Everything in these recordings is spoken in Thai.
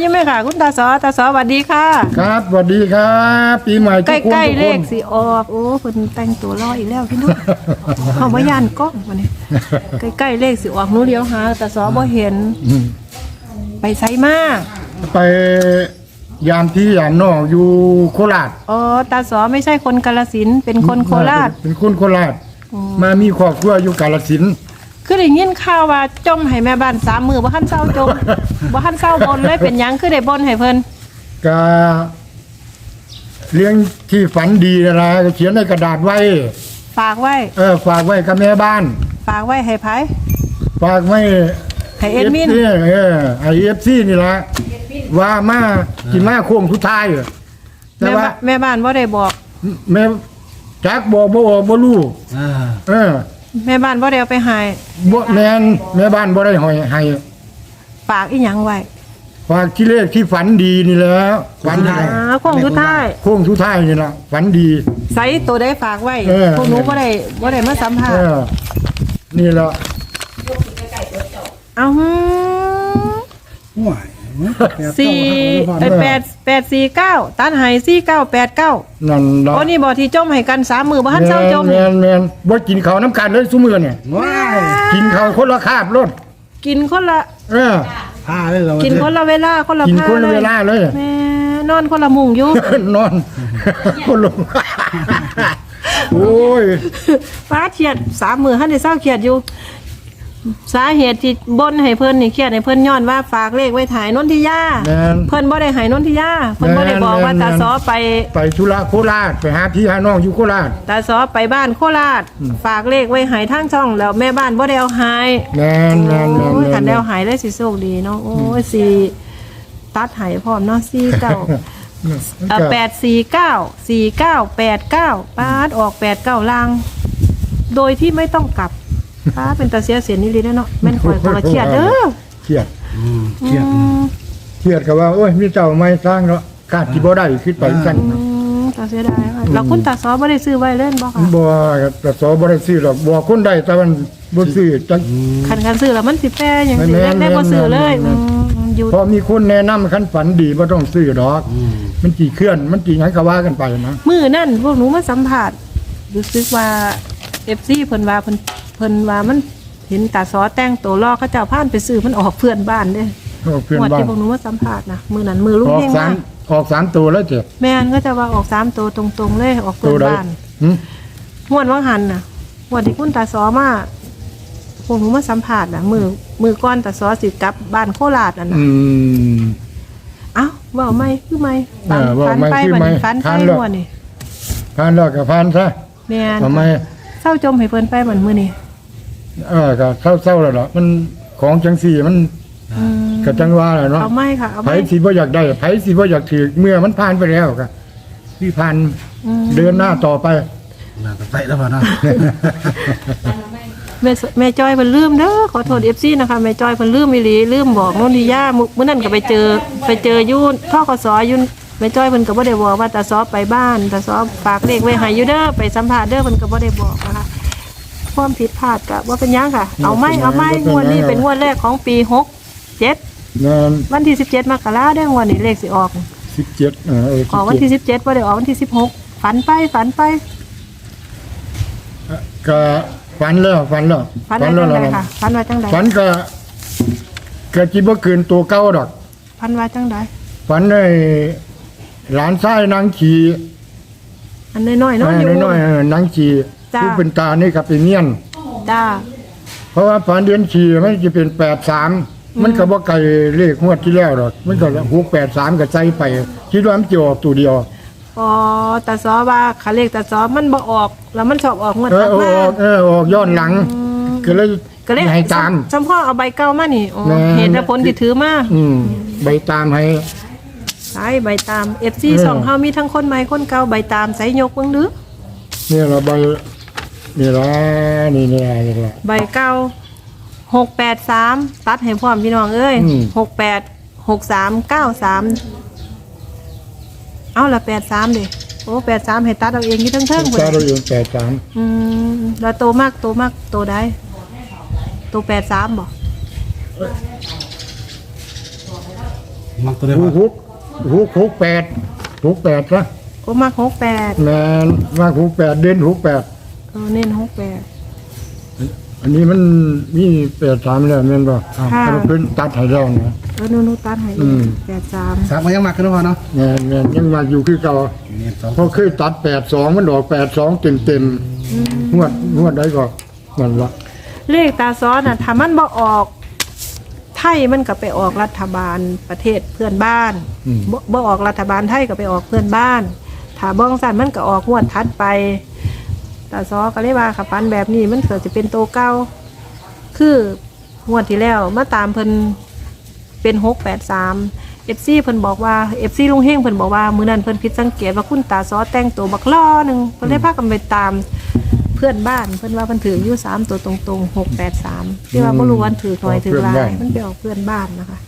อยู่ไหมค่ะ คุณตาสอตาสอสวัสดีค่ะ ครับสวัสดีครับ ปีใหม่ใกทุกคนล้ทุๆกเลคขนสิออกโอ้เพิ่นแต่งตัวรออีกแล้วพี่น้องเขาบ่ย่านกล้องมานี่ใกล้ๆเลขสิออกหนูเลี้ยวหาตาสอบ่เห็น อืมไปไสมาไปยามที่ยามนอกอยู่โคราชอ๋อตาสอไม่ใช่คนกาลสินธุ์เป็นคนโคราชเป็นคนโคราช มามีครอบครัวอยู่กาฬสินธุ์ คือได้ยินข่าวว่าจมให้แม่บ้านสามมือบ่ทันเศร้าจม บ่ทันเศร้าบนเลยเป็นหยังคือได้บนให้เพิ่นก็เลี้ยงที่ฝันดีนะนะเขียนในกระดาษไว้ ฝากไว้ เออฝากไว้กับแม่บ้าน ฝากไว้ให้ไผฝากไว้ให้เอ็ดมิน FC เออไอเอฟซีนี่ละว่ามากินมาโค้งสุดท้ายอะแต่แม่ว่าบ้านแม่บ้านบ่ได้บอก แม่จักบอกบ่บอกบ่รู้อ่า เออ แม่บ้านบ่ได้เอาไปให้บ่แม่นแม่บ้านบ่ได้หอยให้ฝากอีหยังไว้ฝากที่เลขที่ฝันดีนี่แหล้วฝันดีอ่าโค้งสุดท้ายโค้งสุดท้ายนี่ล่ะฝันดี ใส่ตัวได้ฝากไว้เออ พวกหนูบ่ได้บ่ได้มาสัมภาเอษณ์อนี่ละเอาหือห่วย สี่ไอ้แปดแปดสี่เก้าตัดให้สี่เก้าแปดเก้านั่นละโอ้นี่บ่ที่จมให้กันสามมือบ่ทันเศร้าจมแม่นแม่นบ่กินข้าวน้ำกันเลยซุมื้อเนี่ยว้ายกินข้าวคนละคาบรถกินคนละเออ พาเลยเรากินคนละเวลาคนละกินผ้าคนละเวลาเลย แม่นอนคนละมุงอยู่ นอนคนลงโอ้ย ฟ้าเครียดสามมือท่านได้เศร้าเครียดอยู่ สาเหตุที่บนให้เพิ่นนี่เครียดให้เพิ่นย้อนว่าฝากเลขไว้ถ่ายนนทิยาแม่นเพิ่นบ่ได้ให้นนทิยาเพิ่นบ่ได้บอกว่าแม่น ตาแม่นซอไปไปธุระโคราชไปหาพี่หาน้องอยู่โคราช ตาซอไปบ้านโคราชฝากเลขไว้ให้ทางช่อง แล้วแม่บ้านบ่ได้เอาให้แม่นแม่นแม่นโอ้ยแม่คันนได้เอาให้ได้สิโชคดีเนาะโอ้ยสิตัดให้พร้อมเนาะ4 9เอ่อแปดสี่เก้าสี่เก้าแปดเก้าปาดออกแปดเก้าลาง โดยที่ไม่ต้องกลับ ป้าเป็นตาเสียเสียนี่เลยเนาะแม่นคอยคนละเครียดเด้อเครียดอืมเครียดอืมเครียดก็ว่าโอ้ยมีเจ้าไม่สร้างเนาะกาดที่บ่ได้คิดไปสั่นอืมตาเสียดายค่ะแล้วคุณตาซอไม่ได้ซื้อไว้เล่นบ่ค่ะบ่แต่สอบ่ได้ซื้อหรอกบอกคนได้แต่มันบ่ซื้อจังคันคันซื้อแล้วมันสิแปรอย่างสิแม่แม่นแม่บ่ซื้อเลยแม่อืนมอยู่พอมีคนแนะนำคันฝันดีบ่ต้องซื้อดอก มันกี่เคลื่อนมันกี่หยังก็ว่ากันไปนะมือนั่นพวกหนูมาสัมผัสรู้สึกว่า FC เพิ่นว่าเพิ่น เพิ่นว่ามันเห็นตาซอแต่งตัวลอกเขาเจ้าผ่านไปซื้อมันออกเพื่อนบ้านเด้เอาเพื่อนงวดบ้านที่พวกหนูมาสัมผัสนะมือนั้นมือลูกออกเพ่งสามมากออกสามตัวแล้วเจ้ะแม่นก็จะว่าออกสามตัวตรงๆเลยออกเพื่ตัอวนใดบ้าน หึงวดว่างหันน่ะงวดที่คุณตาซอมาพวกหนูมาสัมผัสน่ะ มือมือก้อนตาซอสิกลับบ้านโคราชน่ะนะอืม เอ้าเว่าไม่คือไม่เออเว้าฟันไม่ไปคือบัดไม่นี้ฟันไปทานแล้วงวดนี่ผ่านแล้วก็ผ่านซะแม่นทำไมเศร้าจมให้เพิ่นไปเหมือนมื้อนี้ เออก็เศร้าๆแล้วล่ะมันของจังสี่มันอืมก็จังว่าแหละเนาะเอาไม่ค่ะเอาไผไม่สิบ่อยากได้ไผสิบ่อยากถือเมื่อมันผ่านไปแล้วก็ที่ผ่านอืม เดินหน้าต่อไป น่าจะไปแล้วป่ะเนาะ แม่สแม่จอยเพิ่นลืมเด้อขอโทษ FC นะคะแม่จอยเพิ่นลืมอีหลีลืมบอกโนนทิยามื้อมื้อนั้นก็ไปเจอ ไปเจออยู่ทกสอยู่แม่จอยเพิ่นก็บ่ได้บอกว่าตาซอไปบ้านตาซอฝากเลขไว้ให้อยู่เด้อไปสัมภาษณ์เด้อเพิ่นก็บ่ได้บอกนะคะ ความผิดพลาดก็บ่เป็นหยังค่ะ เอาไม่เอาไม่งวดนี้เป็นงวดแรกของปี67งานวันที่17มกราเด้องวดนี้เลขสิออก17เออเออออกวันที่17 17บ่ได้ออกวันที่16ฝันไปฝันไปก็ฝันแล้วฝันแล้วฝันว่าจังไดแล้วค่ะฝันว่าจังไดฝันก็ก็สิบ่เกินตัวเก่าดอก ฝันว่าจังไดฝันในหลานชายนางขี่อันน้อยๆเนาะอยู่ น้อยๆเออนางขี่จ้าผู้เป็นตานี่ก็เป็นเนียน จ้า เพราะว่าฝันเดือนขี่มันจะเป็นแปดสามมันก็บ่ไกลเลขงวดที่แล้วดอกมันก็หกแปดสามก็ใจไปคิดว่ามันจะออกตัวเดียวอ๋อตาซอว่าขาเลขตาซอมันบ่ออก แล้วมันชอบออกงวดเออถัดเออมาออกเออออกย้อนหลัง ก็เลยก็เลยให้ตาม จำพ่อเอาใบเก่ามานี่อ๋อแม่ เหตุและผลที่ถือมาอืมใบตามให้ ใช่ใบตาม FC สองเฮามีทั้งคนใหม่คนเก่าใบตามใส่ยกเบิ่งดูเนี่ยเราใบ นี่ละนี่นี่ละนี่ละ ใบเก่า683ตัดให้พร้อมพี่น้องเอ้ยอืม68 63 93เอาละ83ดิโอ้83ให้ตัดเอาเองอยู่เทั้งๆพุ่นตาเราเองแปดสามอืมแล้วโตมากโตมากโตได้โต83บ่มักตัวได้หูป่ะหกหูหกแปดหกแปดนะโอ้มักหกแปดแมนมาหกแปดเด่นหกแปด เออเน้นหกแปด อันนี้มันมีแปดสามแล้วแม่นบ่ค่ะถ้าเพิ่นตัดให้แล้วนะ เออหนูหนูตัดให้อืม แปดสาม สามมันยังมักกันได้ป่ะเนาะแม่นแม่นยังมาอยู่คือเก่าเนี่ยสองเพราะเคยตัดแปดสองมันออกแปดสองเต็มเต็มๆงวดงวดใดก็นั่นละเลขตาซ้อนน่ะถ้ามันบ่ออก ไทยมันก็ไปออกรัฐบาลประเทศเพื่อนบ้านอืมบ่บ่ออกรัฐบาลไทยก็ไปออกเพื่อนบ้าน ถ้าบ้องสันมันก็ออกงวดทัดไป ตาซ้อก็เลยว่าขับปันแบบนี้มันเกิดจะเป็นโตเก้าคืองวดที่แล้วมาตามเพิ่นเป็นหกแปดสามเอฟซีเพิ่นบอกว่าเอฟซีลุงเฮงเพิ่นบอกว่ามื้อนั้นเพิ่นผิดสังเกตว่าคุณตาซ้อแต่งตัวบักล้อหนึงเพิ่นเลยพากันไปตามเพื่อนบ้านเพิ่นว่าเพิ่นถืออยู่สามตัวตรงๆหกแปดสามที่ว่าบ่รู้วันถือหน่อยถือหลายมันไปออกเพื่อนบ้านนะคะ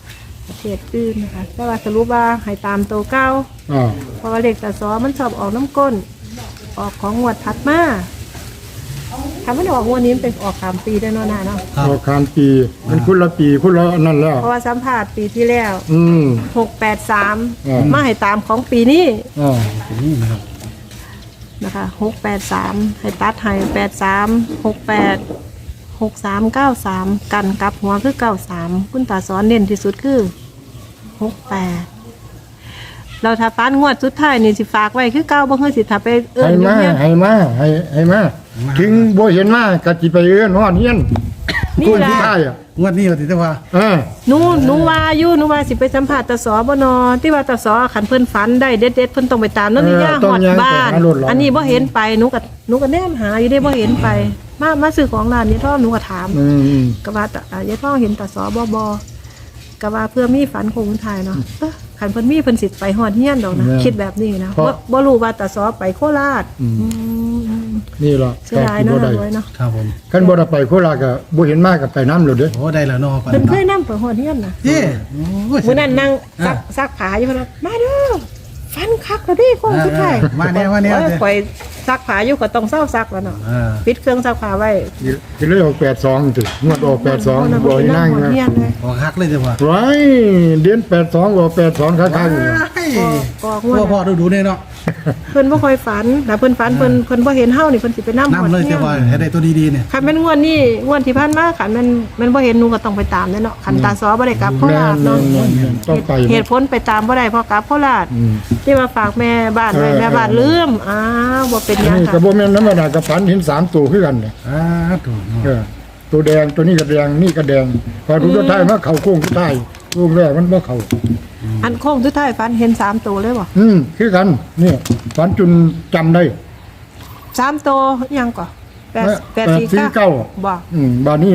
ประเทศอื่นนะคะแต่ว่าสรุปว่าให้ตามตัวเก้าอ่าเพราะว่าเลขตาซอมันชอบออกน้ำก้น ออกของงวดถัดมาถ้าไม่ได้ออกงวดนี้มันเป็นออกสามปีได้เนอนนาเนาะครับพอคานปี มันคุณละปีคุณละอันนั่นแล้ว เพราะว่าสัมผัสปีที่แล้วอืม หกแปดสามอืม มาให้ตามของปีนี้อ่านี่นะครับนะคะหกแปดสามให้ตัดให้แปดสามหกแปดหกสามเก้าสามกันกลับหัวคือเก้าสามคุณตาสอนเน้นที่สุดคือหกแปด เราถ้าฟันงวดสุดท้ายนี่สิฝากไว้คือเก้าบ่เฮือสิถ้าไปเอื้อให้นอยู่มาเนี่ยให้มาให้ให้มาถึงบ่เห็นมาก็สิไปเอื้อนฮอดเฮียนนี่คนแหละที่ท้ายอะงวดนี้ว่าติได้ว่าเออหนูหนูว่าอยู่หนูว่าสิไปสัมผัสตาสอบนอที่ว่าตาสอขันเพิ่นฝันได้เด็ดเด็ดๆเพิ่นต้องไปตามนั่นนี่ย่าเออต้หองอดย่างบ้านไปหารถเหรออัอันนี้บ่เห็นไปหนูก็หนูก็แนมหาอยู่ได้บ่เห็นไป มามาซื้อของร้านนี้ท่อหนูก็ถาม อืมก็ว่าตาอ่ายายท่อเห็นตาสอบ่บ่ก็ว่าเพื่อมีฝันคงทายเนาะเอ้อ ขันเพิ่นมีเพิ่นสิไปฮอดเฮียนดอกนะคิดแบบนี้นะบ่บ่รู้ว่าตาสอไปโคราชอืมนี่ล่ะเสียดายเนาะบ่ได้รวยเนาะครับผมคันบ่ได้ไปโคราชก็บ่เห็นมาก็ไปน้ำเลยเด้อโอ้ได้แล้วเนาะปันเพิ่นเคยเนาะนำไปฮอดเฮียนนะเจ้โอ้ย มื่อนั้นนั่งซักซักผ้าอยู่เพิ่นว่ามาเด้อ ฟันคักแล้วดิโค้งสุดท้ายมาแน่มาแน่เออเจ้ข่อยซักผ้าอยู่ก็ต้องเศร้าซักแล้วเนาะเออปิดเครื่องซักผ้าไว้สิเลยออก82ติงวดออก82บ่ให้นั่งหัวนะเฮียนเลยออกฮักเลยจ้ะว่าไว้เดือน82ออก82ค้างๆอยู่กอกพ่งวอพ่อดดูดูเนี่ยเนาะ เพิ่นบ่ค่อยฝันแต่เพิ่นฝันเพิ่นเพิ่นบ่เห็นเฮานี่เพิ่นสิไปนำน้ำเลยจ้ะว่าให้ได้ตัวดีๆเนี่ย คันแม่นงวดนี้งวดที่ผ่านมาคันแม่นแม่นบ่เห็นหนูก็ต้องไปตามแน่เนาะคันตาซอบ่ได้กลับโคแม่ราชนเนาะๆต้องไปเหตุผลไปตามบ่ได้เพราะกลับโคราชอืม ที่มาฝากแม่บ้านไว้เออ แม่บ้านลืมอ้าวบ่เป็นหยังนี่ค่ะก็บ่แม่นธรรมดากับฝันเห็นสามตัวคือกันเนี่ยอ่าถูกเนาะเออตัวแดงตัวนี้ก็แดงนี่ก็แดงพอทุกตัวท้ายมาเข้าโค้งสุดท้ายโค้งแรกมันบ่เข้า อันโค้งสุดท้ายฝันเห็นสามตัวเลยบ่อืมคือกันนี่ฝันจนจำได้ สามตัวอิหยังก่อแปดแปดสี่สี่เก้า เก้าบ่ อืมบาดนี้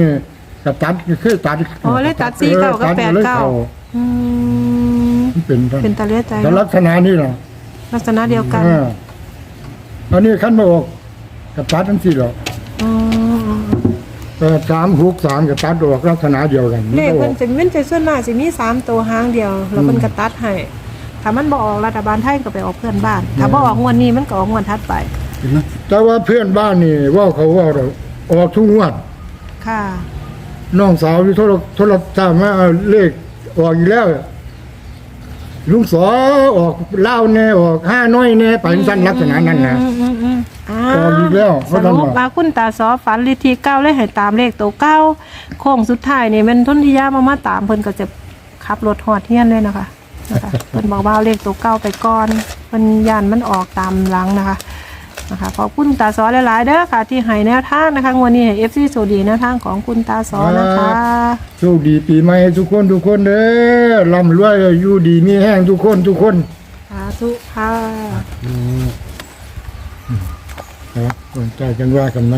ก็ตัดคือตัดอ๋อเลยตัดสี่เก้ากับออแปดลยเก้าอืมมันเป็นท่านเป็นตาเลียใจแต่ลักษณะนี่ล่ะลักษณะเดียวกันเอออันนี้คันบ่ออกก็ตัดทั้งสี่หรอก อืม แต่สามหกสามก็ตัดออกลักษณะเดียวกันเลขมัเพิ่นนก็ออกจะมันจะส่วนมากสิมีสามตัวหางเดียว แล้วเพิ่นก็ตัดให้ถ้ามันบ่ออกรัฐบาลไทยก็ไปออกเพื่อนบ้าน ถ้าบ่ออกงวดนี้มันก็ออกงวดถัดไปเห็นไหมแต่ว่าเพื่อนบ้านนี่เว่าเขาเว่าเราออกทุกงวดค่ะน้องสาวที่โทรโทรศัพท์มาเอาเลขออกอีกแล้วลุงสอออกเล่าวแน่ออกห้าน้อยแน่ไปสั้นลักษณะนั้นนะ อืมอืมอืมอ้าออกอีกแล้วสรุปว่าคุณตาซอฝันลิทีเก้าเลยให้ตามเลขตัวเก้าโค้งสุดท้ายนี่แมันทนที่ยามามาตามเพิ่นก็จะขับรถฮอดเฮียนเลยนะคะนะคะเพิ่นบอกว่าเอาเลขตัวเก้าไปก่อนเพิ่นย่านมันออกตามหลังนะคะนะคะขอบคุณตาซอหลายๆเด้อค่ะ ที่ให้แนวทางนะคะงวันนี้ให้ FC โซดีแนวทางของคุณตาซอนะคะ โชคดีปีใหม่ทุกคนทุกคนเด้อร่ำรวยอยู่ดีมีแห้งทุกคนทุกคน สาธุค่ะ ครับใจกันว่ากันไหม